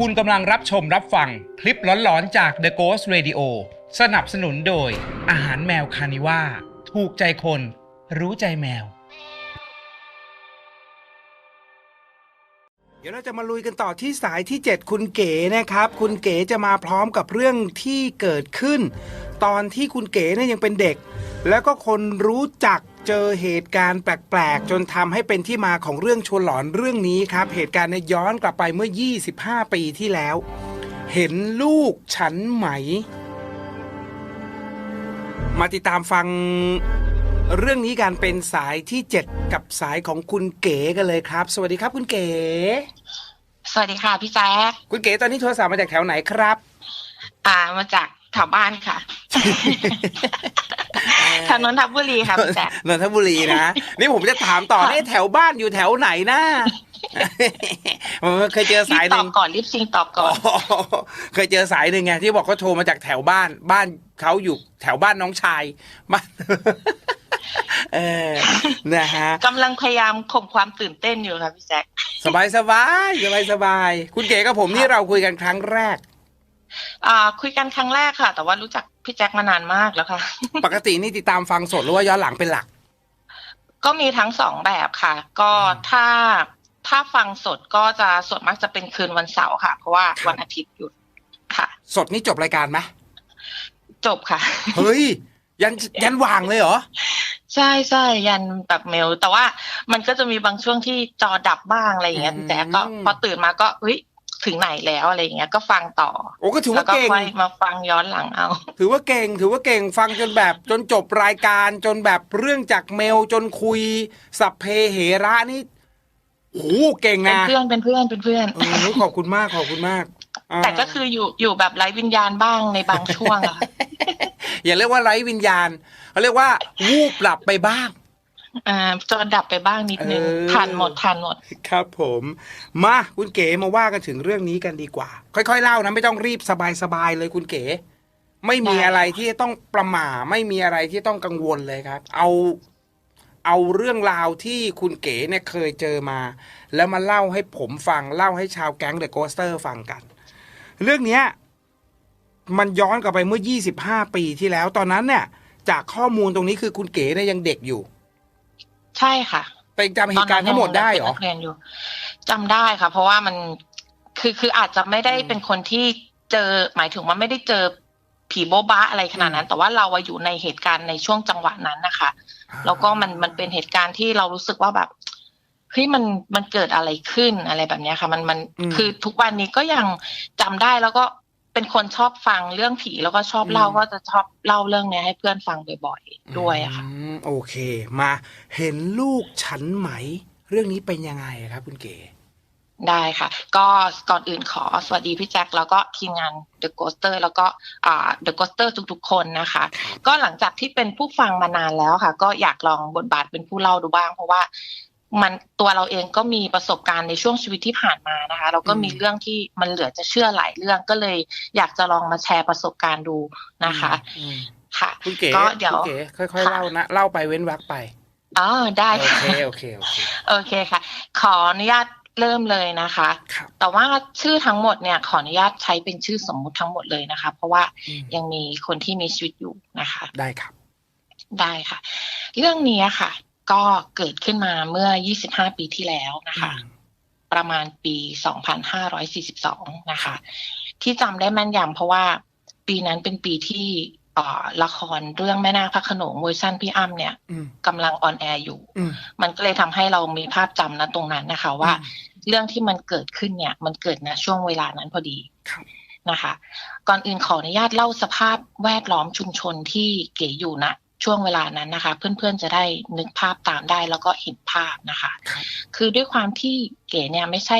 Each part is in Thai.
คุณกำลังรับชมรับฟังคลิปหลอนๆจาก The Ghost Radio สนับสนุนโดย อาหารแมวคานิว่า ถูกใจคน รู้ใจแมว เดี๋ยวเราจะมาลุยกันต่อที่สายที่ 7 คุณเก๋นะครับ คุณเก๋จะมาพร้อมกับเรื่องที่เกิดขึ้น ตอนที่คุณเก๋เนี่ยยังเป็นเด็ก แล้วก็คนรู้จัก เจอเหตุการณ์แปลกๆ จนทำให้เป็นที่มาของเรื่องชวนหลอนเรื่องนี้ครับ เหตุการณ์เนี่ยย้อนกลับไปเมื่อ 25 ปีที่แล้ว เห็นลูกฉันไหม มาติดตามฟังเรื่องนี้กันเป็นสายที่ 7 กับสายของคุณเก๋กันเลยครับ สวัสดีครับคุณเก๋ สวัสดีค่ะพี่แจ๊คคุณเก๋ตอนนี้โทรศัพท์มาจากแถวไหนครับ อ่ามาจากแถวบ้านค่ะ แถวนนทบุรีค่ะพี่แจ๊คนนทบุรีนะนี่ผมจะถามต่อค่ะนี่แถวบ้านอยู่แถวไหนนะผมเคยเจอรีสายบหตอนึ่บงก่อนรีบซิงตอบก่อนอ๋อเคยเจอสายหนึ่งไงที่บอกเขาโทรมาจากแถวบ้าน บ้านเขาอยู่แถวบ้านน้องชายบ้านเออนะฮะกำลังพยายามข่มความตื่นเต้นอยู่ค่ะพี่แจ๊คสบายสบายสบายสบายคุณเก๋กับผมนี่เราคุยกันครั้งแรก อ่าคุยกันครั้งแรกค่ะ แต่ว่ารู้จักพี่แจ๊คมานานมากแล้วค่ะ ปกตินี่ติดตามฟังสดหรือว่าย้อนหลังเป็นหลัก ก็มีทั้งสองแบบค่ะ ก็อืมถ้าถ้าฟังสดก็จะส่วนมากจะเป็นคืนวันเสาร์ค่ะ เพราะว่าครับวันอาทิตย์หยุดค่ะ สดนี่จบรายการไหมจบค่ะ เฮ้ย ยันยันวางเลยเหรอ ใช่ใช่ยันแบบเมล แต่ว่ามันก็จะมีบางช่วงที่จอดับบ้างอะไรอย่างเงี้ยอืมแต่ก็พอตื่นมาก็เฮ้ย ถึงไหนแล้วอะไรอย่างเงี้ยก็ฟังต่อโอ้ก็ถือแล้วว่าก็เก่งค่อยมาฟังย้อนหลังเอา ถือว่าเก่ง ถือว่าเก่งฟังจนแบบจนจบรายการจนแบบเรื่องจากเมลจนคุย สัพเพเหระนี่โอ้โหเก่งเป็นนะเพื่อนเป็นเพื่อนเป็นเพื่อนเออขอบคุณมากขอบคุณมากาแต่ก็คืออยู่อยู่แบบไร้วิญญาณบ้างในบางช่วงอะค่ะอย่าเรียกว่าไร้วิญญาณเขาเรียกว่าวูบหลับไปบ้าง อ่าจอดับไปบ้างนิดนึงเออทันหมดทันหมด ครับผม มาคุณเก๋มาว่ากันถึงเรื่องนี้กันดีกว่า ค่อยๆเล่านะไม่ต้องรีบสบายๆเลยคุณเก๋ ไม่มีได้อะไรที่จะต้องประหม่าไม่มีอะไรที่ต้องกังวลเลยครับ เอาเอาเรื่องราวที่คุณเก๋เนี่ยเคยเจอมา แล้วมาเล่าให้ผมฟังเล่าให้ชาวแก๊งเดอะโกสเตอร์ฟังกัน เรื่องเนี้ย มันย้อนกลับไปเมื่อ 25 ปีที่แล้ว ตอนนั้นเนี่ย จากข้อมูลตรงนี้คือคุณเก๋เนี่ยยังเด็กอยู่ ใช่ค่ะแต่ยังจำเหตุการณ์ทั้งหมดได้เหรอตนนั้นยังเป็นนักเรียนอยู่จำได้ค่ะ เพราะว่ามันคือคืออาจจะไม่ได้อืมเป็นคนที่เจอหมายถึงว่าไม่ได้เจอผีโบ๊ะบะอะไรขนาดนั้น แต่ว่าเราอะอยู่ในเหตุการณ์ในช่วงจังหวะนั้นนะคะแล้วก็มันมันเป็นเหตุการณ์ที่เรารู้สึกว่าแบบเฮ้ยมันมันเกิดอะไรขึ้นอะไรแบบเนี้ยค่ะ มันมันอืมคือทุกวันนี้ก็ยังจำได้แล้วก็ เป็นคนชอบฟังเรื่องผีแล้วก็ชอบเล่าอืมก็จะชอบเล่าเรื่องเนี้ยให้เพื่อนฟังบ่อยๆด้วยอะค่ะอืมโอเค มาเห็นลูกฉันไหม เรื่องนี้เป็นยังไงครับคุณเก๋ได้ค่ะ ก็ก่อนอื่นขอสวัสดีพี่แจ็คแล้วก็ทีมงาน The Ghoster แล้วก็อ่า The Ghoster ทุกๆ คนนะคะ ก็หลังจากที่เป็นผู้ฟังมานานแล้วค่ะ ก็อยากลองบทบาทเป็นผู้เล่าดูบ้าง เพราะว่า มันตัวเราเองก็มีประสบการณ์ในช่วงชีวิตที่ผ่านมานะคะแล้วก็มีอืมเรื่องที่มันเหลือจะเชื่อหลายเรื่องก็เลยอยากจะลองมาแชร์ประสบการณ์ดูนะคะอืมค่ะคุณเก๋ก็เดี๋ยวคุณเก๋ค่อยๆค่ะเล่านะเล่าไปเว้นวรรคไปอ๋อได้โอค่ะเคโอเคโอเคโอเคค่ะ ขออนุญาตเริ่มเลยนะคะครับแต่ว่าชื่อทั้งหมดเนี่ยขออนุญาตใช้เป็นชื่อสมมุติทั้งหมดเลยนะคะ เพราะว่าอืมยังมีคนที่มีชีวิตอยู่นะคะ ได้ครับ ได้ค่ะ เรื่องนี้ค่ะ ก็เกิดขึ้นมาเมื่อ 25 ปีที่แล้วนะคะ ประมาณปี 2542 นะคะ ที่จำได้แม่นยำเพราะว่าปีนั้นเป็นปีที่เอ่อละครเรื่องแม่นาคพระโขนงเวอร์ชันพี่อ้ำเนี่ยอืมกำลังออนแอร์อยู่อืมมันก็เลยทำให้เรามีภาพจำนะตรงนั้นนะคะ ว่าอืมเรื่องที่มันเกิดขึ้นเนี่ย มันเกิดณช่วงเวลานั้นพอดีครับนะคะ ก่อนอื่นขออนุญาตเล่าสภาพแวดล้อมชุมชนที่เก๋อยู่ณ ช่วงเวลานั้นนะคะ เพื่อนๆจะได้นึกภาพตามได้แล้วก็เห็นภาพนะคะครับคือด้วยความที่เก๋เนี่ยไม่ใช่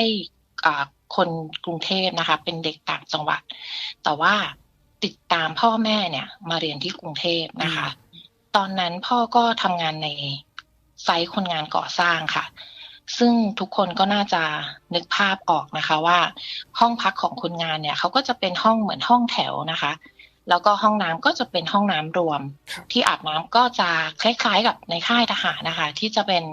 อ่าคนกรุงเทพนะคะ เป็นเด็กต่างจังหวัด แต่ว่าติดตามพ่อแม่เนี่ย มาเรียนที่กรุงเทพนะคะ ตอนนั้นพ่อก็ทำงานในไซต์คนงานก่อสร้างค่ะ ซึ่งทุกคนก็น่าจะนึกภาพออกนะคะว่า ห้องพักของคนงานเนี่ยเขาก็จะเป็นห้องเหมือนห้องแถวนะคะ แล้วก็ห้องน้ำก็จะเป็นห้องน้ำรวมครับที่อาบน้ำก็จะคล้ายๆกับในค่ายทหารนะคะ ที่จะเป็น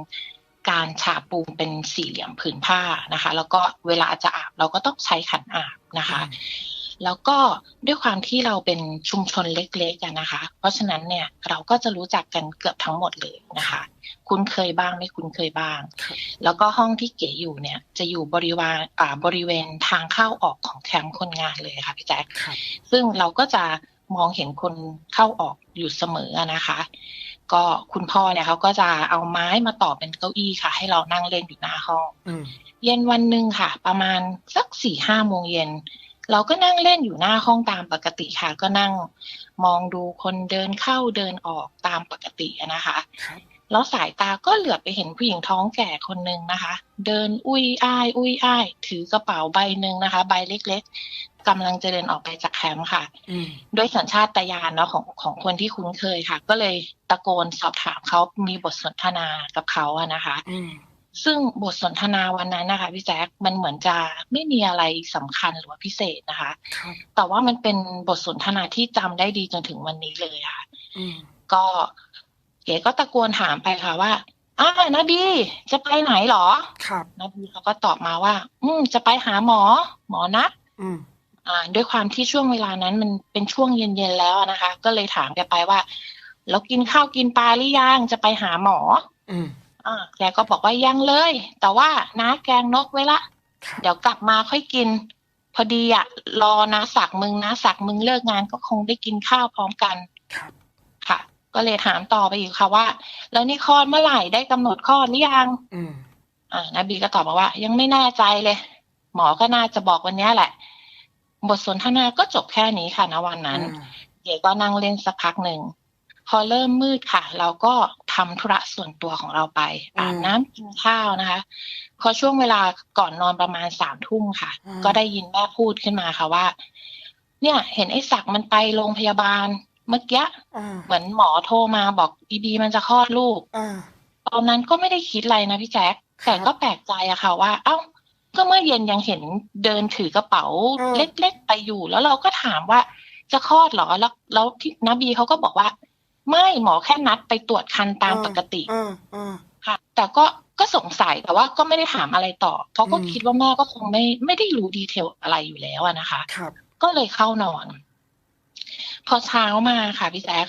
การฉาบปูนเป็นสี่เหลี่ยมผืนผ้านะคะ แล้วก็เวลาจะอาบเราก็ต้องใช้ขันอาบนะคะ แล้วก็ด้วยความที่เราเป็นชุมชนเล็กๆกันนะคะ เพราะฉะนั้นเนี่ยเราก็จะรู้จักกันเกือบทั้งหมดเลยนะคะ คุ้นเคยบ้างไม่คุ้นเคยบ้างครับแล้วก็ห้องที่เก๋อยู่เนี่ยจะอยู่บริวารอ่าบริเวณทางเข้าออกของแคมป์คนงานเลยค่ะพี่แจ๊คครับซึ่งเราก็จะมองเห็นคนเข้าออกอยู่เสมอนะคะ ก็คุณพ่อเนี่ยเขาก็จะเอาไม้มาต่อเป็นเก้าอี้ค่ะ ให้เรานั่งเล่นอยู่หน้าห้องอืมเย็นวันหนึ่งค่ะ ประมาณสักสี่ห้าโมงเย็น เราก็นั่งเล่นอยู่หน้าห้องตามปกติค่ะ ก็นั่งมองดูคนเดินเข้าเดินออกตามปกติอะนะคะครับแล้วสายตาก็เหลือบไปเห็นผู้หญิงท้องแก่คนหนึ่งนะคะ เดินอุ้ยอ้ายอุ้ยอ้ายถือกระเป๋าใบหนึ่งนะคะ ใบเล็กๆกำลังจะเดินออกไปจากแคมป์ค่ะอืมด้วยสัญชาตญาณเนาะของของคนที่คุ้นเคยค่ะ ก็เลยตะโกนสอบถามเขามีบทสนทนากับเขาอะนะคะอืม ซึ่งบทสนทนาวันนั้นนะคะพี่แจ๊คมันเหมือนจะไม่มีอะไรสำคัญหรือว่าพิเศษนะคะครับแต่ว่ามันเป็นบทสนทนาที่จำได้ดีจนถึงวันนี้เลยค่ะอืมก็เก๋ก็ตะโกนถามไปค่ะว่าอ่านาบีจะไปไหนหรอ ครับนาบีเขาก็ตอบมาว่า อืมจะไปหาหมอ หมอนัดอืมอ่า ด้วยความที่ช่วงเวลานั้นมันเป็นช่วงเย็นๆแล้วนะคะ ก็เลยถามแกไปว่า แล้วกินข้าวกินปลาหรือยังจะไปหาหมอ อืม อ่าแกก็บอกว่ายังเลย แต่ว่าน้าแกงนกไว้ละครับเดี๋ยวกลับมาค่อยกิน พอดีอะรอนาสักมึงนาสักมึงเลิกงานก็คงได้กินข้าวพร้อมกันครับค่ะ ก็เลยถามต่อไปอีกค่ะว่า แล้วนี่คลอดเมื่อไหร่ได้กำหนดคลอดหรือยังอืมอ่านาบีก็ตอบมาว่า ยังไม่แน่ใจเลย หมอก็น่าจะบอกวันเนี้ยแหละ บทสนทนาก็จบแค่นี้ค่ะณวันนั้นอ่าเก๋ก็นั่งเล่นสักพักหนึ่ง พอเริ่มมืดค่ะ เราก็ทำธุระส่วนตัวของเราไปอาบน้ำกินข้าวนะคะ พอช่วงเวลาก่อนนอนประมาณสามทุ่มค่ะ ก็ได้ยินแม่พูดขึ้นมาค่ะว่า เนี่ย เห็นไอ้ศักดิ์มันไปโรงพยาบาลเมื่อกี้อ่าเหมือนหมอโทรมาบอกอีบีมันจะคลอดลูกอ่าตอนนั้นก็ไม่ได้คิดอะไรนะพี่แจ๊คแต่ก็แปลกใจอะค่ะว่า เอ้า ก็เมื่อเย็นยังเห็นเดินถือกระเป๋าอืมเล็กๆไปอยู่ แล้วเราก็ถามว่าจะคลอดเหรอแล้วแล้วที่นบีเขาก็บอกว่า ไม่หมอแค่นัดไปตรวจคันตามปกติอ่าอ่าค่ะ แต่ก็ก็สงสัยแต่ว่าก็ไม่ได้ถามอะไรต่อ เพราะก็อืมคิดว่าแม่ก็คงไม่ไม่ได้รู้ดีเทลอะไรอยู่แล้วอะนะคะครับก็เลยเข้านอน พอเช้ามาค่ะพี่แจ๊ค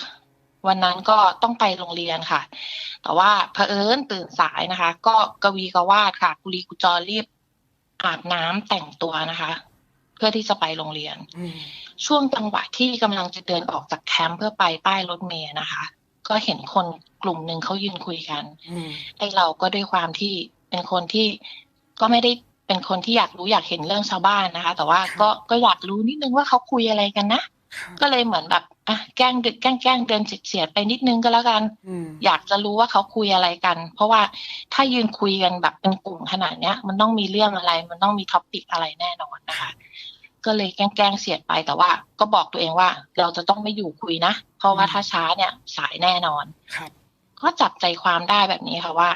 วันนั้นก็ต้องไปโรงเรียนค่ะ แต่ว่าเผอิญตื่นสายนะคะ ก็กวีกวาดค่ะกุลีกุจอรีบอาบน้ำแต่งตัวนะคะเพื่อที่จะไปโรงเรียนอืมช่วงจังหวะที่กำลังจะเดินออกจากแคมป์เพื่อไปป้ายรถเมล์นะคะ ก็เห็นคนกลุ่มหนึ่งเขายืนคุยกันอืมไอเราก็ด้วยความที่เป็นคนที่ก็ไม่ได้เป็นคนที่อยากรู้อยากเห็นเรื่องชาวบ้านนะคะ แต่ว่าก็ก็อยากรู้นิดนึงว่าเขาคุยอะไรกันนะครับก็เลยเหมือนแบบอะแกล้งดึกแกล้งแกล้งเดินเฉียดๆไปนิดนึงก็แล้วกันอืมอยากจะรู้ว่าเขาคุยอะไรกัน เพราะว่าถ้ายืนคุยกันแบบเป็นกลุ่มขนาดเนี้ย มันต้องมีเรื่องอะไร มันต้องมีท็อปิกอะไรแน่นอนนะคะ ก็เลยแกล้งแกล้งเสียดไปแต่ว่า ก็บอกตัวเองว่า เราจะต้องไม่อยู่คุยนะ เพราะว่าถ้าช้าเนี่ยสายแน่นอนครับก็จับใจความได้แบบนี้ค่ะว่า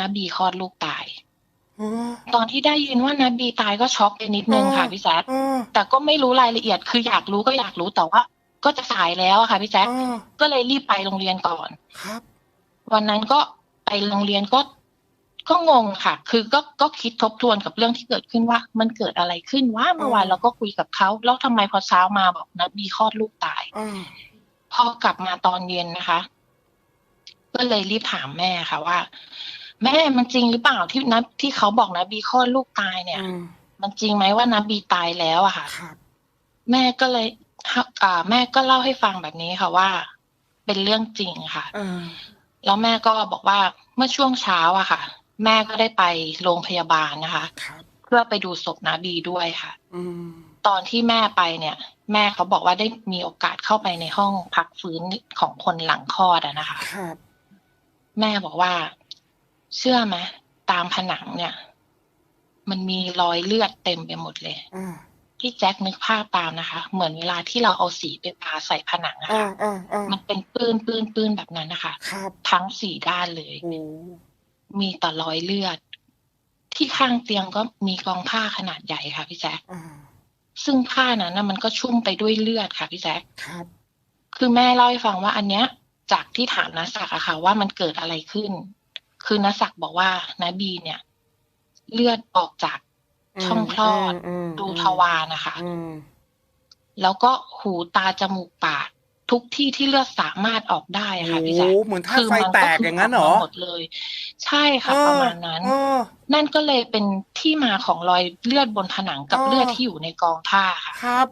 นบีคลอดลูกตายอ๋อตอนที่ได้ยินว่านบีตายก็ช็อกไปนิดนึงค่ะอ๋อพี่แจ๊คอ่าแต่ก็ไม่รู้รายละเอียดคืออยากรู้ก็อยากรู้แต่ว่า ก็จะสายแล้วอะค่ะพี่แจ๊คอ่าก็เลยรีบไปโรงเรียนก่อนครับ วันนั้นก็ไปโรงเรียนก็ ก็งงค่ะ คือก็ก็คิดทบทวนกับเรื่องที่เกิดขึ้นว่า มันเกิดอะไรขึ้นว่าเมื่อวานเราก็คุยกับเขาแล้วทำไมพอเช้ามาบอกนบีคลอดลูกตายอ่าพอกลับมาตอนเย็นนะคะ ก็เลยรีบถามแม่ค่ะว่า แม่มันจริงหรือเปล่าที่นะที่เขาบอกนบีคลอดลูกตายเนี่ยอืมมันจริงไหมว่านบีตายแล้วอะค่ะครับแม่ก็เลยอ่า แม่ก็เล่าให้ฟังแบบนี้ค่ะว่า เป็นเรื่องจริงค่ะอ่าแล้วแม่ก็บอกว่าเมื่อช่วงเช้าอะค่ะ แม่ก็ได้ไปโรงพยาบาลนะคะครับเพื่อไปดูศพนบีด้วยค่ะอืมตอนที่แม่ไปเนี่ย แม่เขาบอกว่าได้มีโอกาสเข้าไปในห้องพักฟื้นของคนหลังคลอดอะนะคะครับแม่บอกว่า เชื่อไหมตามผนังเนี่ย มันมีรอยเลือดเต็มไปหมดเลยอ่าที่แจ็คนึกภาพตามนะคะ เหมือนเวลาที่เราเอาสีไปปาใส่ผนังอะอ่าค่ะอ่าอ่ามันเป็นปื้นปื้นปื้นแบบนั้นนะคะครับทั้งสี่ด้านเลยโอ้ มีแต่รอยเลือด ที่ข้างเตียงก็มีกองผ้าขนาดใหญ่ค่ะพี่แจ๊คอ่าซึ่งผ้านั้นนะมันก็ชุ่มไปด้วยเลือดค่ะพี่แจ๊คครับคือแม่เล่าให้ฟังว่าอันเนี้ย จากที่ถามนาศักดิ์อะค่ะ ว่ามันเกิดอะไรขึ้น คือนัศักดิ์บอกว่านาบีเนี่ย เลือดออกจากช่องคลอดมมดูทวารนะคะอืมแล้วก็หูตาจมูกปาก ทุกที่ที่เลือดสามารถออกได้อะค่ะโอ้พี่แจ๊คเหมือนถ้าไฟแตกอย่างนั้นเหรอมัก็คืกมหมดเลย ใช่ค่ะประมาณนั้นเออนั่นก็เลยเป็นที่มาของรอยเลือดบนผนังกับอ๋อเลือดที่อยู่ในกองผ้าค่ะครับ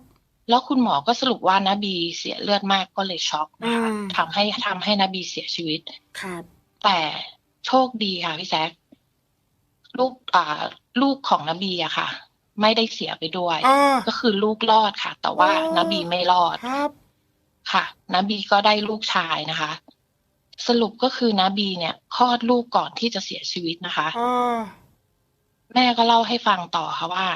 แล้วคุณหมอก็สรุปว่านาบีเสียเลือดมากก็เลยช็อกนะคะอืมทำให้ทำให้นบีเสียชีวิตครับแต่โชคดีค่ะพี่แจ๊คลูกอ่า ลูกของนบีอะค่ะ ไม่ได้เสียไปด้วยอ่าก็คือลูกรอดค่ะ แต่ว่าอ๋อนบีไม่รอด ครับค่ะนบีก็ได้ลูกชายนะคะ สรุปก็คือนบีเนี่ยคลอดลูกก่อนที่จะเสียชีวิตนะคะอ่าแม่ก็เล่าให้ฟังต่อค่ะว่า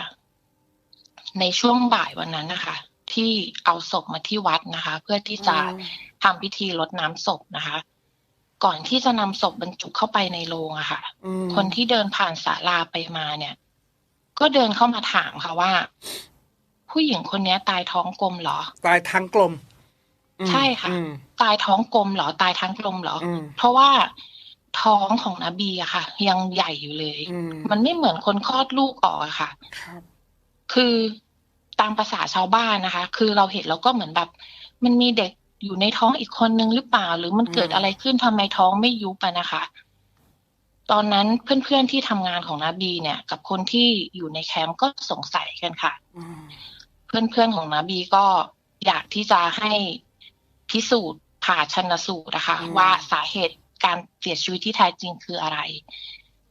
ในช่วงบ่ายวันนั้นนะคะ ที่เอาศพมาที่วัดนะคะ เพื่อที่จะทำพิธีรดน้ำศพนะคะ ก่อนที่จะนำศพบรรจุเข้าไปในโรงอะค่ะอืมคนที่เดินผ่านศาลาไปมาเนี่ย ก็เดินเข้ามาถามค่ะว่า ผู้หญิงคนนี้ตายท้องกลมเหรอ ตายทั้งกลมอืม ใช่ค่ะอืมตายท้องกลมเหรอตายทั้งกลมเหรออืมเพราะว่าท้องของนบีอะค่ะ ยังใหญ่อยู่เลยอืมมันไม่เหมือนคนคลอดลูกออกอะค่ะครับคือตามภาษาชาวบ้านนะคะ คือเราเห็นแล้วก็เหมือนแบบ มันมีเด็กอยู่ในท้องอีกคนนึงหรือเปล่า หรือมันเกิดอะไรขึ้นทำไมท้องไม่ยุบอะนะคะ ตอนนั้นเพื่อนๆที่ทำงานของนบีเนี่ย กับคนที่อยู่ในแคมป์ก็สงสัยกันค่ะอืมเพื่อนๆของนบีก็อยากที่จะให้ พิสูจน์ผ่าชันสูตรนะคะว่าสาเหตุการเสียชีวิตที่แท้จริงคืออะไร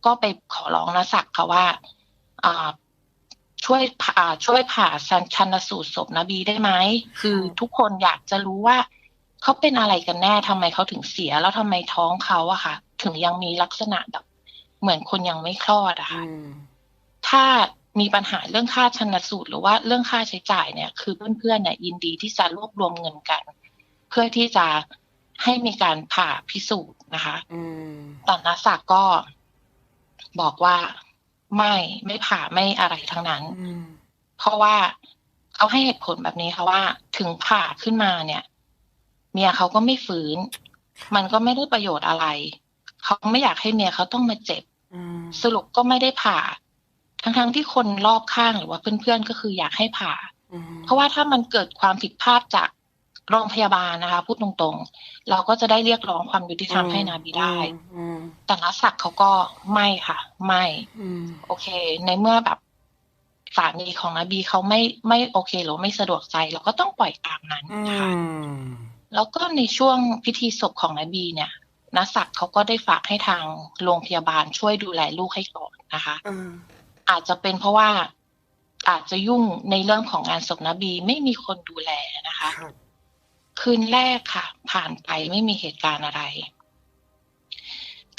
ก็ไปขอร้องนะศักดิ์ค่ะว่าอ่าช่วยผ่าช่วยผ่าชันสูตรศพนบีได้ไหมคือทุกคนอยากจะรู้ว่าเขาเป็นอะไรกันแน่ทำไมเขาถึงเสีย แล้วทำไมท้องเขาอะค่ะ ถึงยังมีลักษณะแบบ เหมือนคนยังไม่คลอดอะค่ะอืมถ้ามีปัญหาเรื่องค่าชันสูตร หรือว่าเรื่องค่าใช้จ่ายเนี่ย คือเพื่อนๆเนี่ยยินดีที่จะรวบรวมเงินกัน เพื่อที่จะให้มีการผ่าพิสูจน์นะคะอืมแต่นักศักดิ์ก็บอกว่าไม่ไม่ผ่าไม่อะไรทั้งนั้นอืมเพราะว่าเขาให้เหตุผลแบบนี้ค่ะว่า ถึงผ่าขึ้นมาเนี่ย เมียเขาก็ไม่ฟื้นมันก็ไม่ได้ประโยชน์อะไร เขาไม่อยากให้เมียเขาต้องมาเจ็บอืมสรุปก็ไม่ได้ผ่า ทั้งๆที่คนรอบข้างหรือว่าเพื่อนๆก็คืออยากให้ผ่าอืมเพราะว่าถ้ามันเกิดความผิดพลาดจาก โรงพยาบาลนะคะ พูดตรงๆ เราก็จะได้เรียกร้องความยุติธรรมให้นาบีได้อืมแต่นักศักดิ์เขาก็ไม่ค่ะ ไม่อืมโอเค ในเมื่อแบบสามีของนบีเขาไม่ไม่โอเคหรือไม่สะดวกใจ เราก็ต้องปล่อยตามนั้นอืค่ะมแล้วก็ในช่วงพิธีศพของนบีเนี่ยนักศักดิ์เขาก็ได้ฝากให้ทางโรงพยาบาลช่วยดูแลลูกให้ก่อนนะคะอ่าอาจจะเป็นเพราะว่าอาจจะยุ่งในเรื่องของงานศพนบีไม่มีคนดูแลนะคะ ครับคืนแรกค่ะ ผ่านไปไม่มีเหตุการณ์อะไร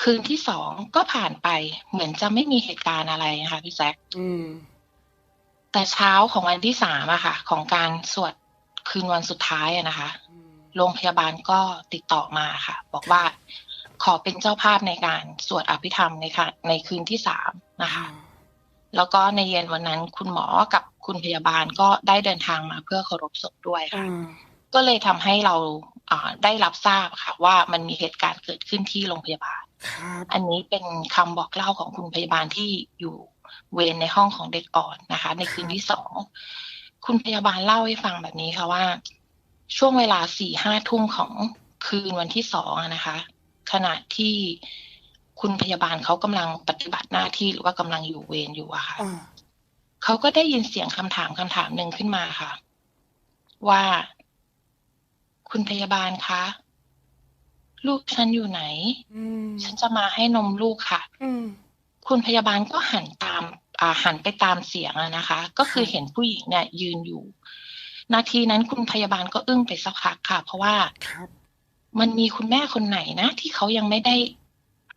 คืนที่สองก็ผ่านไป เหมือนจะไม่มีเหตุการณ์อะไรนะคะพี่แจ๊คอืมแต่เช้าของวันที่สามอะค่ะ ของการสวดคืนวันสุดท้ายอะนะคะอืมโรงพยาบาลก็ติดต่อมาค่ะ บอกว่าขอเป็นเจ้าภาพในการสวดอภิธรรมในค่ะ ในคืนที่สามนะคะ แล้วก็ในเย็นวันนั้นคุณหมอกับคุณพยาบาลก็ได้เดินทางมาเพื่อเคารพศพด้วยอ่าค่ะ ก็เลยทำให้เราอ่าได้รับทราบค่ะ ว่ามันมีเหตุการณ์เกิดขึ้นที่โรงพยาบาลครับอันนี้เป็นคำบอกเล่าของคุณพยาบาลที่อยู่เวรในห้องของเด็กอ่อนนะคะ ในคืนที่สองคุณพยาบาลเล่าให้ฟังแบบนี้ค่ะว่า ช่วงเวลาสี่ห้าทุ่มของคืนวันที่สองอะนะคะ ขณะที่คุณพยาบาลเขากำลังปฏิบัติหน้าที่หรือว่ากำลังอยู่เวรอยู่อะค่ะอ่าเขาก็ได้ยินเสียงคำถามคำถามหนึ่งขึ้นมาค่ะ ว่า คุณพยาบาลคะลูกฉันอยู่ไหนอืมฉันจะมาให้นมลูกค่ะอืมคุณพยาบาลก็หันตามอ่าหันไปตามเสียงอะนะคะ ก็คือค่ะเห็นผู้หญิงเนี่ย ยืนอยู่ นาทีนั้นคุณพยาบาลก็อึ้งไปสักพักค่ะ เพราะว่าครับมันมีคุณแม่คนไหนนะ ที่เขายังไม่ได้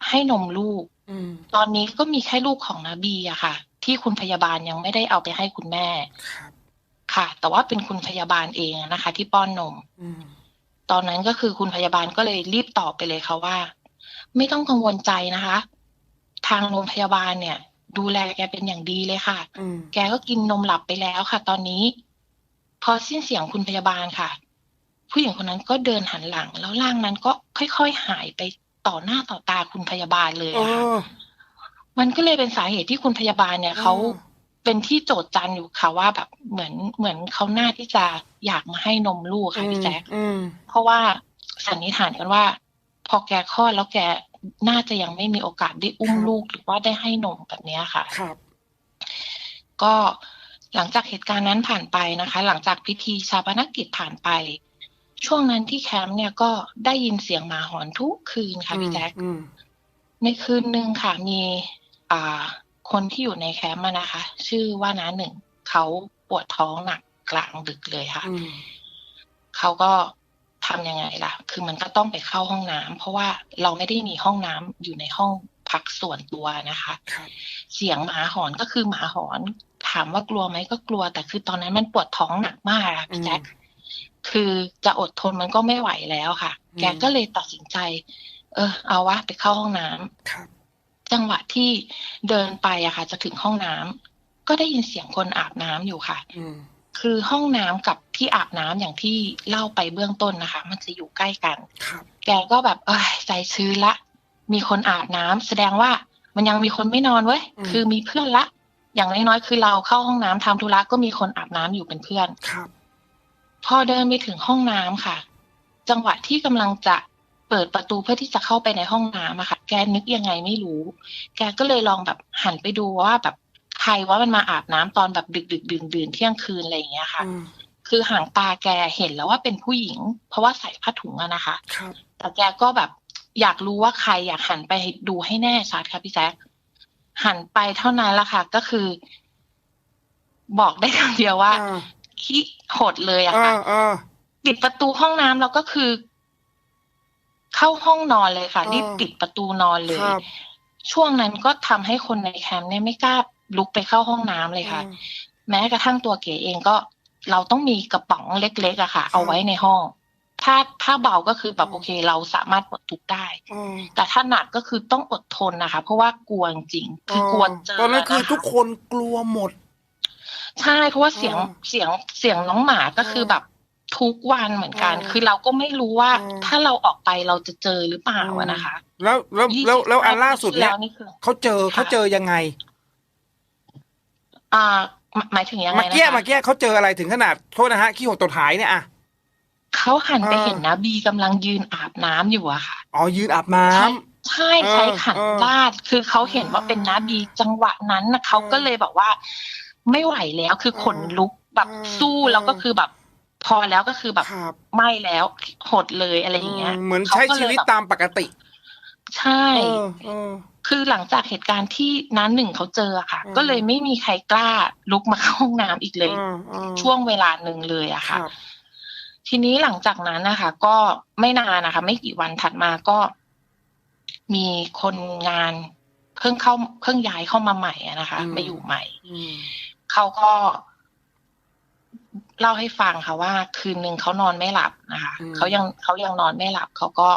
ให้นมลูกอืมตอนนี้ก็มีแค่ลูกของนบีอะค่ะ ที่คุณพยาบาลยังไม่ได้เอาไปให้คุณแม่ครับค่ะ แต่ว่าเป็นคุณพยาบาลเองนะคะ ที่ป้อนนมอืม ตอนนั้นก็คือคุณพยาบาลก็เลยรีบตอบไปเลยค่ะว่า ไม่ต้องกังวลใจนะคะ ทางโรงพยาบาลเนี่ย ดูแลแกเป็นอย่างดีเลยค่ะอืมแกก็กินนมหลับไปแล้วค่ะ ตอนนี้ พอสิ้นเสียงคุณพยาบาลค่ะ ผู้หญิงคนนั้นก็เดินหันหลัง แล้วร่างนั้นก็ค่อยๆหายไปต่อหน้าต่อตาคุณพยาบาลเลยเออะค่ะอมันก็เลยเป็นสาเหตุที่คุณพยาบาลเนี่ยเขาอ๋อ เป็นที่โจทย์จันอยู่ค่ะว่าแบบเหมือนเหมือนเขาหน้าที่จะอยากมาให้นมลูกค่ะพี่แจ๊คอืมเพราะว่าสันนิษฐานกันว่า พอแกคลอดแล้วแกน่าจะยังไม่มีโอกาสได้อุ้มลูกหรือว่าได้ให้นมแบบเนี้ยค่ะครับ ก็หลังจากเหตุการณ์นั้นผ่านไปนะคะ หลังจากพิธีชาปนกิจผ่านไป ช่วงนั้นที่แคมป์เนี่ยก็ได้ยินเสียงหมาหอนทุกคืนค่ะพี่แจ๊คอืมในคืนหนึ่งค่ะมี อ่า คนที่อยู่ในแคมป์อะนะคะ ชื่อว่าน้าหนึ่งเขาปวดท้องหนักกลางดึกเลยค่ะอืมเขาก็ทำยังไงล่ะ คือมันก็ต้องไปเข้าห้องน้ำเพราะว่าเราไม่ได้มีห้องน้ำอยู่ในห้องพักส่วนตัวนะคะครับเสียงหมาหอนก็คือหมาหอน ถามว่ากลัวไหมก็กลัว แต่คือตอนนั้นมันปวดท้องหนักมากอะพี่แจ๊คคือจะอดทนมันก็ไม่ไหวแล้วค่ะ แกก็เลยตัดสินใจ เออ เอาวะไปเข้าห้องน้ำครับ จังหวะที่เดินไปอะค่ะ จะถึงห้องน้ำก็ได้ยินเสียงคนอาบน้ำอยู่ค่ะอืมคือห้องน้ำกับที่อาบน้ำอย่างที่เล่าไปเบื้องต้นนะคะ มันจะอยู่ใกล้กันครับแกก็แบบเอ้ยใจชื้นละ มีคนอาบน้ำแสดงว่ามันยังมีคนไม่นอนเว้ยคือมีเพื่อนละ อย่างน้อยๆคือเราเข้าห้องน้ำทำธุระก็มีคนอาบน้ำอยู่เป็นเพื่อนครับ พอเดินไปถึงห้องน้ำค่ะ จังหวะที่กำลังจะ เปิดประตูเพื่อที่จะเข้าไปในห้องน้ำอะค่ะ แกนึกยังไงไม่รู้ แกก็เลยลองแบบหันไปดูว่าแบบใครว่ามันมาอาบน้ำตอนแบบดึกดึกดื่นดื่นๆเที่ยงคืนอะไรอย่างเงี้ยค่ะอืมคือหางตาแกเห็นแล้วว่าเป็นผู้หญิง เพราะว่าใส่ผ้าถุงอะนะคะครับแต่แกก็แบบอยากรู้ว่าใครอยากหันไปดูให้แน่ชัดค่ะพี่แจ๊คหันไปเท่านั้นละค่ะ ก็คือ บอกได้คำเดียวว่าอ่าขี้หดเลยอะอ่าค่ะอ่าปิดประตูห้องน้ำแล้วก็คือ เข้าห้องนอนเลยค่ะอ่ารีรีบปิดประตูนอนเลยครับช่วงนั้นก็ทำให้คนในแคมป์เนี่ยไม่กล้าลุกไปเข้าห้องน้ำเลยค่ะ แม้กระทั่งตัวเก๋เองก็เราต้องมีกระป๋องเล็กๆอะค่ะ เอาไว้ในห้อง ถ้าถ้าเบาก็คือแบบโอเค เราสามารถปลดทุกข์ได้อืมแต่ถ้าหนักก็คือต้องอดทนนะคะ เพราะว่ากลัวจริงๆคือกลัวเจอตอนนั้นคือนะคะทุกคนกลัวหมด ใช่เพราะว่าเสียงอ่าเสียงเสียงน้องหมาก็คือแบบ ทุกวันเหมือนกันอ่าคือเราก็ไม่รู้ว่าอ่าถ้าเราออกไปเราจะเจอหรือเปล่าอะนะคะ แล้วแล้วแล้วแล้วอันล่าสุดเนี่ย25ปีที่แวนี่คือเขาเจอค่ะเขาเจอยังไง อ่าหมายหมายถึงยังไงเมื่อนะกี้คะเมื่อกี้เขาเจออะไรถึงขนาดโทษนะฮะขี้หดตดหายเนี่ยอะเขาหันไปอ่าเห็นนะบีกำลังยืนอาบน้ำอยู่อะค่ะอ๋อยืนอาบน้ำใช่เออใช้ขันเออลาดคือเขาเห็นว่าเป็นน้าบีจังหวะนั้นนะเขาก็เลยแบบว่า ไม่ไหวแล้วคือขนลุกแบบเออสู้เออแล้วก็คือแบบ พอแล้วก็คือแบบครับไม่แล้วหดเลยอะไรอย่างเงี้ย เหมือนใช้ชีวิตตามปกติ ใช่เออเออคือหลังจากเหตุการณ์ที่น้าหนึ่งเขาเจออะค่ะอืมก็เลยไม่มีใครกล้าลุกมาเข้าห้องน้ำอีกเลยอืมอืมช่วงเวลาหนึ่งเลยอะคค่ะรับทีนี้หลังจากนั้นนะคะ ก็ไม่นานนะคะ ไม่กี่วันถัดมาก็ มีคนงานเพิ่งเข้าเพิ่งย้ายเข้ามาใหม่อะนะคะอืมมาอยู่ใหม่อืมเขาก็ เล่าให้ฟังค่ะว่า คืนหนึ่งเขานอนไม่หลับนะคะเขายังเขายังนอนไม่หลับเขาก็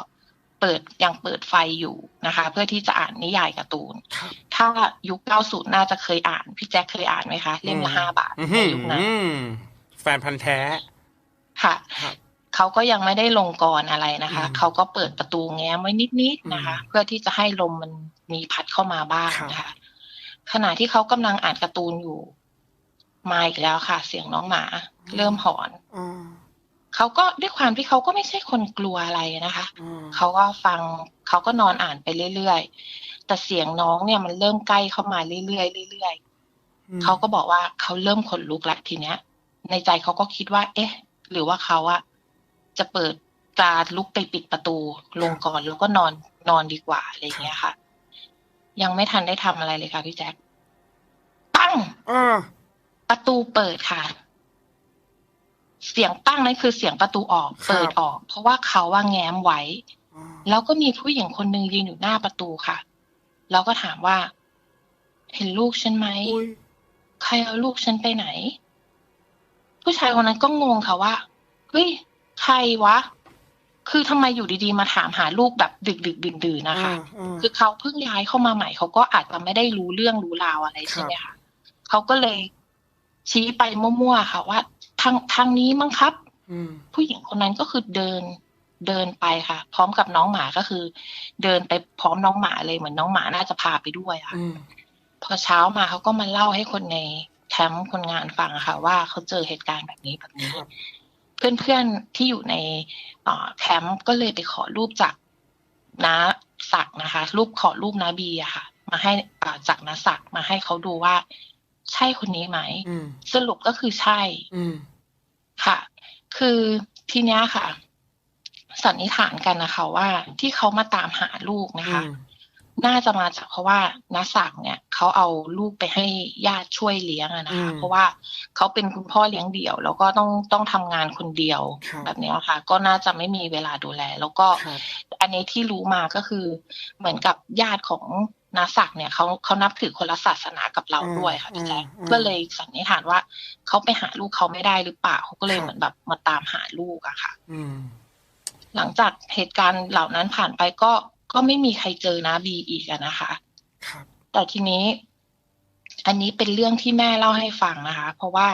เปิดยังเปิดไฟอยู่นะคะ เพื่อที่จะอ่านนิยายการ์ตูนครับถ้ายุค90น่าจะเคยอ่านพี่แจ็คเคยอ่านไหมคะ เล่มละห้าบาทอื้อในหือยุคนั้นแฟนพันธ์แท้ค่ะครับเขาก็ยังไม่ได้ลงกรอะไรนะคะอืมเขาก็เปิดประตูแง้มไว้นิดๆนะคะอืมเพื่อที่จะให้ลมมันมีพัดเข้ามาบ้างครับนะคะขณะที่เขากำลังอ่านการ์ตูนอยู่ มาอีกแล้วค่ะ เสียงน้องหมา เริ่มหอนอืมเขาก็ด้วยความที่เขาก็ไม่ใช่คนกลัวอะไรนะคะอืมเขาก็ฟังเขาก็นอนอ่านไปเรื่อยๆแต่เสียงน้องเนี่ยมันเริ่มใกล้เข้ามาเรื่อยๆเรื่อยๆเขาก็บอกว่าเขาเริ่มขนลุกแล้วทีเนี้ย ในใจเขาก็คิดว่า เอ๊ะ หรือว่าเขาอะจะเปิดตาลุกไปปิดประตู ลงก่อนแล้วก็นอนนอนดีกว่าอะไรอย่างเงี้ยค่ะ ยังไม่ทันได้ทำอะไรเลยค่ะพี่แจ็คปั้งอ่า ประตูเปิดค่ะ เสียงปั้งนั่นคือเสียงประตูออก เปิดออก เพราะว่าเขาว่าแง้มไว้อ่าแล้วก็มีผู้หญิงคนหนึ่งยืนอยู่หน้าประตูค่ะ แล้วก็ถามว่า เห็นลูกฉันไหมอุ้ยใครเอาลูกฉันไปไหน ผู้ชายคนนั้นก็งงค่ะว่าเฮ้ยใครวะ คือทำไมอยู่ดีๆ มาถามหาลูกแบบดึกดึกดื่นดื่นๆนะคะอ่าคือเขาเพิ่งย้ายเข้ามาใหม่เขาก็อาจจะไม่ได้รู้เรื่องรู้ราวอะไรใช่ไหมคะเขาก็เลย ชี้ไปมั่วๆค่ะว่าทางทางนี้มั้งครับอืมผู้หญิงคนนั้นก็คือเดินเดินไปค่ะ พร้อมกับน้องหมาก็คือ เดินไปพร้อมน้องหมาเลยเหมือนน้องหมาน่าจะพาไปด้วยค่ะอืมพอเช้ามาเขาก็มาเล่าให้คนในแคมป์คนงานฟังอะค่ะ ว่าเขาเจอเหตุการณ์แบบนี้แบบนี้ครับเพื่อนๆที่อยู่ในเอ่อแคมป์ก็เลยไปขอรูปจากน้าศักดิ์นะคะ รูปขอรูปน้าบีอะค่ะ มาให้อ่าจากน้าศักดิ์มาให้เขาดูว่า ใช่คนนี้ไหมอืมสรุปก็คือใช่อืมค่ะ คือทีเนี้ยค่ะสันนิษฐานกันนะคะว่าที่เขามาตามหาลูกนะคะ น่าจะมาจากเพราะว่าน้าศักดิ์เนี่ยเขาเอาลูกไปให้ญาติช่วยเลี้ยงอะนะคะอืมเพราะว่าเขาเป็นคุณพ่อเลี้ยงเดี่ยว แล้วก็ต้องต้องทำงานคนเดียวครับแบบเนี้ยค่ะ ก็น่าจะไม่มีเวลาดูแล แล้วก็ครับอันนี้ที่รู้มาก็คือเหมือนกับญาติของ น้าศักดิ์เนี่ยเขาเขานับถือคนละศาสนากับเราอืมด้วยค่ะพี่แจ๊คอืมอืมก็เลยสันนิษฐานว่าเขาไปหาลูกเขาไม่ได้หรือเปล่าเขาก็เลยครับเหมือนแบบมาตามหาลูกอะค่ะอืมหลังจากเหตุการณ์เหล่านั้นผ่านไปก็ก็ไม่มีใครเจอนะบีอีกอะนะคะครับแต่ทีนี้ อันนี้เป็นเรื่องที่แม่เล่าให้ฟังนะคะ เพราะว่า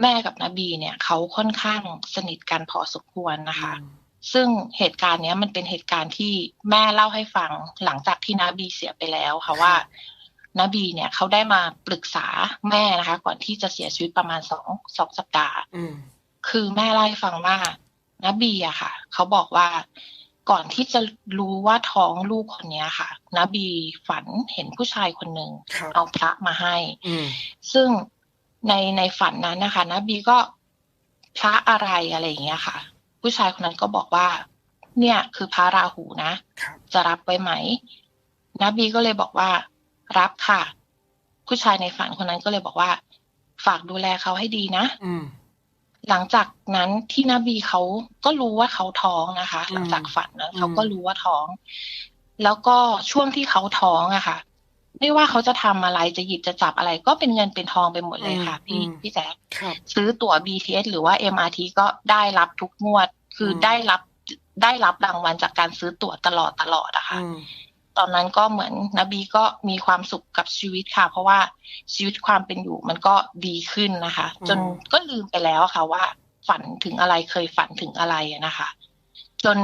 แม่กับนบีเนี่ยเขาค่อนข้างสนิทกันพอสมควรนะคะ ซึ่งเหตุการณ์เนี้ยมันเป็นเหตุการณ์ที่แม่เล่าให้ฟังหลังจากที่นาบีเสียไปแล้วค่ะว่านบีเนี่ยเขาได้มาปรึกษาแม่นะคะ ก่อนที่จะเสียชีวิตประมาณสองสองสัปดาห์อืมคือแม่เล่าให้ฟังว่านบีอะค่ะเขาบอกว่าก่อนที่จะรู้ว่าท้องลูกคนเนี้ยค่ะนบีฝันเห็นผู้ชายคนหนึ่งครับเอาพระมาให้อืมซึ่งในในฝันนั้นนะคะนบีก็พระอะไรอะไรอย่างเงี้ยค่ะ ผู้ชายคนนั้นก็บอกว่า เนี่ยคือพระราหูนะครับจะรับไว้ไหมนบีก็เลยบอกว่า รับค่ะ ผู้ชายในฝันคนนั้นก็เลยบอกว่า ฝากดูแลเขาให้ดีนะอืมหลังจากนั้นที่นบีเขาก็รู้ว่าเขาท้องนะคะอืมหลังจากฝันนั้นอืมเขาก็รู้ว่าท้อง แล้วก็ช่วงที่เขาท้องอะค่ะ ไม่ว่าเขาจะทำอะไรจะหยิบจะจับอะไร ก็เป็นเงินเป็นทองไปหมดเลยค่ะ พี่พี่แจ๊คครับซื้อตั๋ว BTS หรือว่า MRT ก็ได้รับทุกงวด คืออมได้รับได้รับรางวัลจากการซื้อตั๋วตลอดตลอดอะค่ะอืมตอนนั้นก็เหมือนนบีก็มีความสุขกับชีวิตค่ะ เพราะว่าชีวิตความเป็นอยู่มันก็ดีขึ้นนะคะ จนก็ลืมไปแล้วค่ะ ว่าฝันถึงอะไรเคยฝันถึงอะไรอะนะคะ จน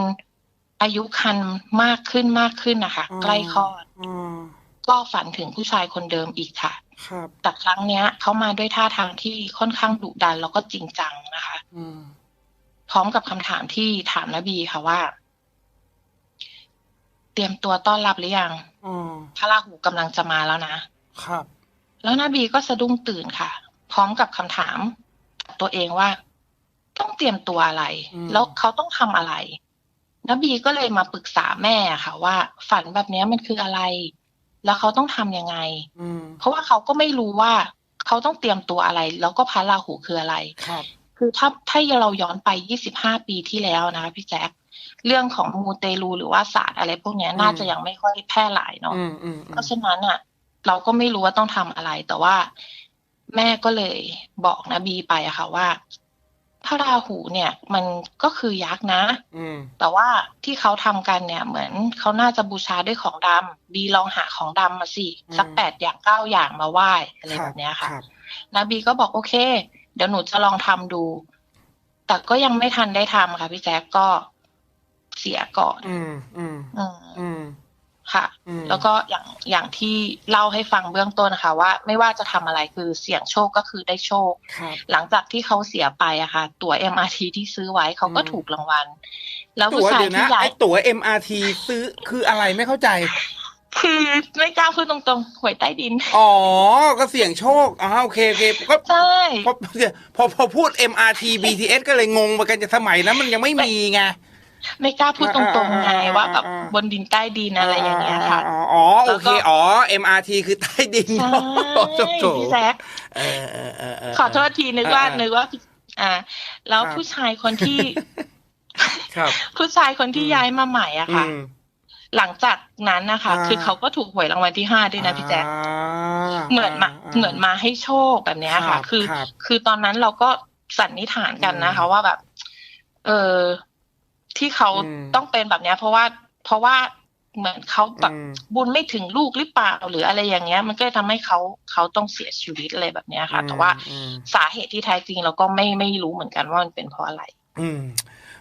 อายุคันมากขึ้นมากขึ้นนะคะ ใกล้คลอดอืม ก็ฝันถึงผู้ชายคนเดิมอีกค่ะครับแต่ครั้งเนี้ยเขามาด้วยท่าทางที่ค่อนข้างดุดันแล้วก็จริงจังนะคะอืมพร้อมกับคำถามที่ถามนบีค่ะว่า เตรียมตัวต้อนรับหรือยังอืมพระราหูกำลังจะมาแล้วนะครับ แล้วนบีก็สะดุ้งตื่นค่ะ พร้อมกับคำถามกับตัวเองว่า ต้องเตรียมตัวอะไรอืมแล้วเขาต้องทำอะไรนบีก็เลยมาปรึกษาแม่ค่ะ ว่า ฝันแบบเนี้ยมันคืออะไร แล้วเขาต้องทำยังไงอืมเพราะว่าเขาก็ไม่รู้ว่าเขาต้องเตรียมตัวอะไร แล้วก็พระราหูคืออะไรครับคือถ้าถ้าเราย้อนไป25ปีที่แล้วนะคะพี่แจ๊คเรื่องของมูเตลูหรือว่าศาสตร์อะไรพวกเนี้ยอืมน่าจะยังไม่ค่อยแพร่หลายเนาะอืมอืมอืเพมราะฉะนั้นอะ เราก็ไม่รู้ว่าต้องทำอะไร แต่ว่าแม่ก็เลยบอกนบีไปอะค่ะว่า พระราหูเนี่ยมันก็คือยักษ์นะอืมแต่ว่าที่เขาทำกันเนี่ยเหมือนเขาน่าจะบูชาด้วยของดำบีลองหาของดำมาสิสักแปดอย่างเก้าอย่างมาไหว้อะไรแบบเนี้ยค่ะรับนบีก็บอกโอเค เดี๋ยวหนูจะลองทำดู แต่ก็ยังไม่ทันได้ทำค่ะพี่แจ๊กก็เสียก่อน อืมอืมอืมอืม ค่ะอืมแล้วก็อย่างอย่างที่เล่าให้ฟังเบื้องต้นนะคะ ว่าไม่ว่าจะทำอะไรคือเสี่ยงโชคก็คือได้โชคครับหลังจากที่เขาเสียไปอะค่ะ ตั๋ว MRT ที่ซื้อไว้เขาก็อืมถูกรางวัล แล้วผู้ตั๋วชายเดี๋ยวที่นะย้ายไอ้ตั๋ว MRT ซื้อคืออะไรไม่เข้าใจ คือไม่กล้าพูดตรงๆหวยใต้ดิน อ๋อ ก็เสี่ยงโชคอ๋อโอเคโอเคก็ใช่พอพอพอพูด MRT BTS ก็เลยงงไปกันจะสมัยนั้นมันยังไม่มีไง ไม่กล้าพูดตรงๆไงอ่าอ่าว่าแบบอ่าบนดินใต้ดินอะไรอย่างเงี้ยค่ะ อ๋ออ๋อโอเคแล้วก็อ๋อ MRT คือใต้ดินใช่โอ้โถพี่แจ๊คเออเออเออเขอโทษทีนึกว่าเออนึกว่าอ่า แล้วครับผู้ชายคนที่ครับผู้ชายคนที่อืมย้ายมาใหม่อะอืค่ะมหลังจากนั้นนะคะอ่าคือเขาก็ถูกหวยรางวัลที่ห้าด้วยนะพี่แจ๊คอ่าเหมือนมาาเหมือนมาให้โชคแบบเนี้ยครัค่ะบคือครับคือตอนนั้นเราก็สันนิษฐานกันนะคะอืมว่าแบบ เออ ที่เขาอืมต้องเป็นแบบเนี้ย เพราะว่าเพราะว่าเหมือนเขาแบบอืมบุญไม่ถึงลูกหรือเปล่าหรืออะไรอย่างเงี้ย มันก็เลยทำให้เขาเขาต้องเสียชีวิตอะไรแบบเนี้ยค่ะ แต่ว่าอืมสาเหตุที่แท้จริงเราก็ไม่ไม่รู้เหมือนกันว่ามันเป็นเพราะอะไร อืม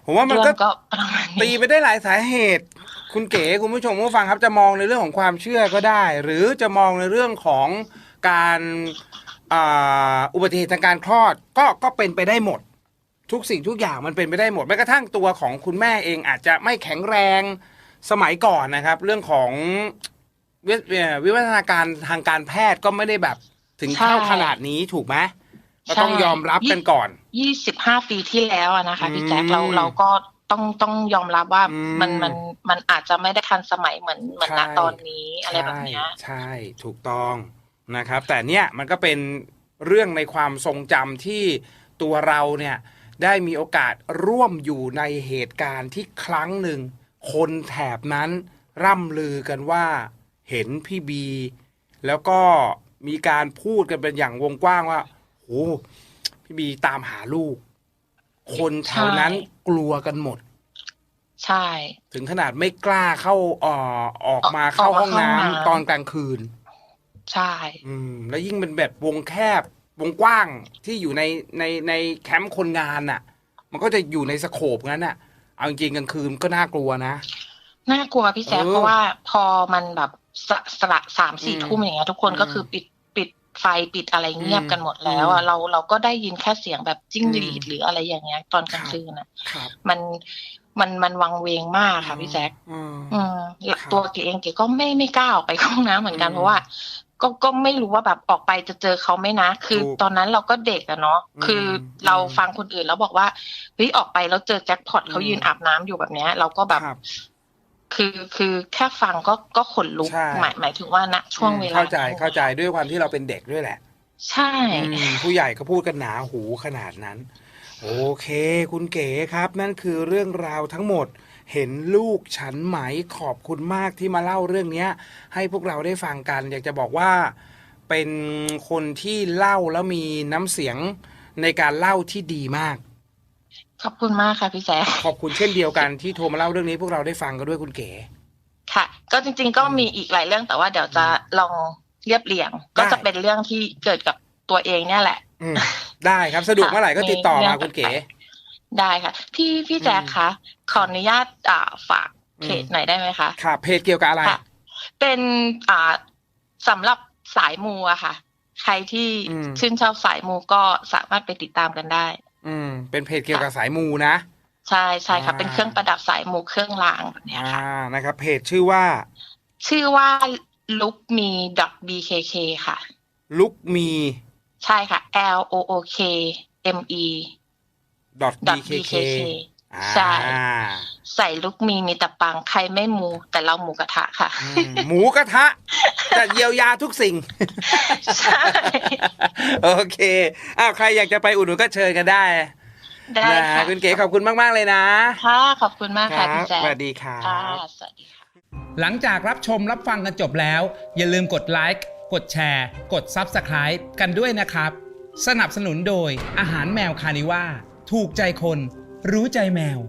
โหผมว่ามันเรื่ก็องก็ประมาณตีนี้ไปได้หลายสาเหตุ คุณเก๋คุณผู้ชมผู้ฟังครับจะมองในเรื่องของความเชื่อก็ได้ หรือจะมองในเรื่องของการอ่าอุบัติเหตุทางการคลอดก็ก็เป็นไปได้หมด ทุกสิ่งทุกอย่างมันเป็นไปได้หมดแม้กระทั่งตัวของคุณแม่เองอาจจะไม่แข็งแรงสมัยก่อนนะครับ เรื่องของวิเอ่อวิวัฒนาการทางการแพทย์ก็ไม่ได้แบบถึงเท่าขนาดนี้ถูกไหมก็ต้องยอมรับกันก่อนยี่สิบห้าปีที่แล้วอะนะคะพี่แจ๊คอืมเราเราก็ต้องต้องยอมรับว่าอืมมันมันมันอาจจะไม่ได้ทันสมัยเหมือนเหมือนณใช่ตอนนี้อะไรแบบเนี้ยใช่ใช่ถูกต้องนะครับ แต่เนี่ยมันก็เป็นเรื่องในความทรงจำที่ตัวเราเนี่ย ได้มีโอกาสร่วมอยู่ในเหตุการณ์ที่ครั้งหนึ่ง คนแถบนั้นร่ำลือกันว่าเห็นพี่บี แล้วก็มีการพูดกันเป็นอย่างวงกว้างว่าโหพี่บีตามหาลูก คนแถวนั้นกลัวกันหมด ใช่ ถึงขนาดไม่กล้าเข้าเอ่อออกมาออกเข้าออกมาห้องน้ำเข้าห้องน้ำตอนกลางคืน ใช่ อืม แล้วยิ่งเป็นแบบวงแคบ วงกว้างที่อยู่ในในในแคมป์คนงานน่ะ มันก็จะอยู่ในสโคปงั้นน่ะ เอาจริงๆกลางคืนก็น่ากลัวนะ น่ากลัวพี่แจ๊คเออเพราะว่าพอมันแบบสสละสามสี่อืมทุ่มอย่างเงี้ยทุกคนอืมก็คือปิดปิดไฟปิดอะไรเงียบอืมกันหมดแล้วอือะมเราเราก็ได้ยินแค่เสียงแบบจิ้งหรีดอืม หรืออะไรอย่างเงี้ยตอนกลางครับคืนอะครับมันมันมันวังเวงมากค่ะพี่แจ๊ค อืม อืมครับตัวเก๋เองเก๋ก็ไม่ไม่กล้าออกไปเข้าห้องน้ำเหมือนกันอืมเพราะว่า ก็ก็ไม่รู้ว่าแบบออกไปจะเจอเขาไหมนะ คือถูกตอนนั้นเราก็เด็กอะเนาะอืมคือเราอืมฟังคนอื่นแล้วบอกว่าเฮ้ยออกไปแล้วเจอแจ็คพอตเขาอืมยืนอาบน้ำอยู่แบบเนี้ย เราก็แบบครับคือคือแค่ฟังก็ก็ขนลุกใช่หมายหมายถึงว่าณช่วงเวลาเข้าใจนั้นเข้าใจด้วยความที่เราเป็นเด็กด้วยแหละ ใช่อืมผู้ใหญ่ก็พูดกันหนาหูขนาดนั้น โอเค คุณเก๋ครับ นั่นคือเรื่องราวทั้งหมด เห็นลูกฉันไหมขอบคุณมากที่มาเล่าเรื่องเนี้ยให้พวกเราได้ฟังกัน อยากจะบอกว่าเป็นคนที่เล่าแล้วมีน้ำเสียงในการเล่าที่ดีมาก ขอบคุณมากค่ะพี่แจ๊คขอบคุณเช่นเดียวกันที่โทรมาเล่าเรื่องนี้พวกเราได้ฟังกันด้วยคุณเก๋ค่ะ ก็จริง ๆ ก็มีอีกหลายเรื่องแต่ว่าเดี๋ยวจะลองเรียบเรียง ก็จะเป็นเรื่องที่เกิดกับตัวเองเนี่ยแหละอืมได้ครับสะดวกเมื่อไหร่ก็ติดต่อมามีเรื่องคุณเก๋ ได้ค่ะ พี่พี่แจ๊คคะขออนุญาตอ่าฝากเพจอืมหน่อยได้ไหมคะค่ะเพจเกี่ยวกับอะไรค่ะเป็นอ่าสำหรับสายมูอะค่ะ ใครที่อืมชื่นชอบสายมูก็สามารถไปติดตามกันได้ อืม เป็นเพจเกี่ยวกับสายมูนะใช่ใช่ค่ะอ่าเป็นเครื่องประดับสายมูเครื่องรางแบบเนี้ยอ่าค่ะนะครับ เพจชื่อว่า ชื่อว่า look me bkk ค่ะลุกมี ใช่ค่ะ l o o k m e .bkk bkk อ่าใช่ใส่ลุกมีมีแต่ปังใครไม่มู แต่เราหมูกระทะค่ะอืมหมูกระทะจะเยียวยาทุกสิ่งใช่โอเคอ้าวใครอยากจะไปอุดหนุนก็เชิญกันได้ได้นะค่ะคุณเก๋ขอบคุณมากๆเลยนะค่ะขอบคุณมากคค่ะรัพี่บแจ๊คสวัสดีครับค่ะสวัสดีค่ะ หลังจากรับชมรับฟังกันจบแล้ว อย่าลืมกดไลค์กดแชร์ กด Subscribe กันด้วยนะครับ สนับสนุนโดยอาหารแมวคานิว่า ถูกใจคน รู้ใจแมว